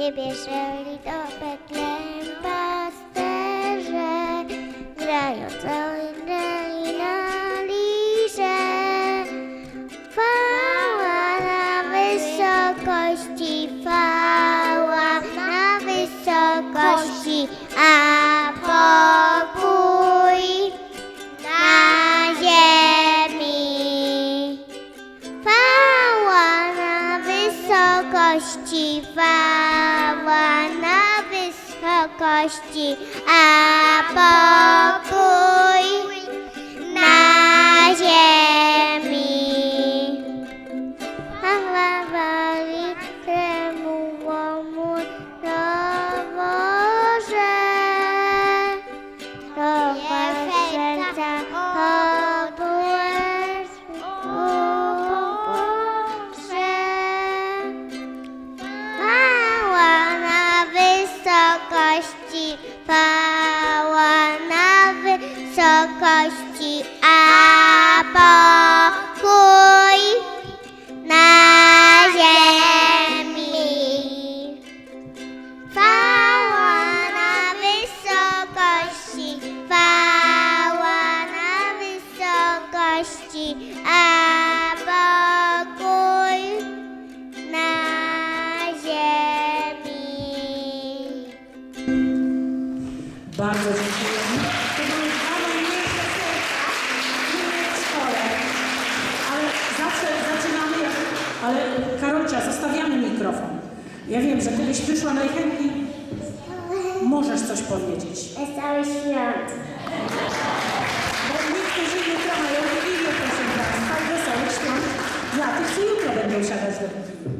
Nie bierzeli do Betlejem pasterze, grają cały dzień na liże. Chwała na wysokości, chwała na wysokości, a wysokości, chwała na wysokości, a pokój wysokości, a pokój na ziemi. Chwała na wysokości, chwała na wysokości, a Karolcia, zostawiamy mikrofon. Ja wiem, że kiedyś przyszła najchętniej. Możesz coś powiedzieć. Wesoły świąt. Bo niektórzy jutro mają Wigilię, proszę Państwa, i wesołych świąt dla tych, co jutro będą siadać do Wigilii.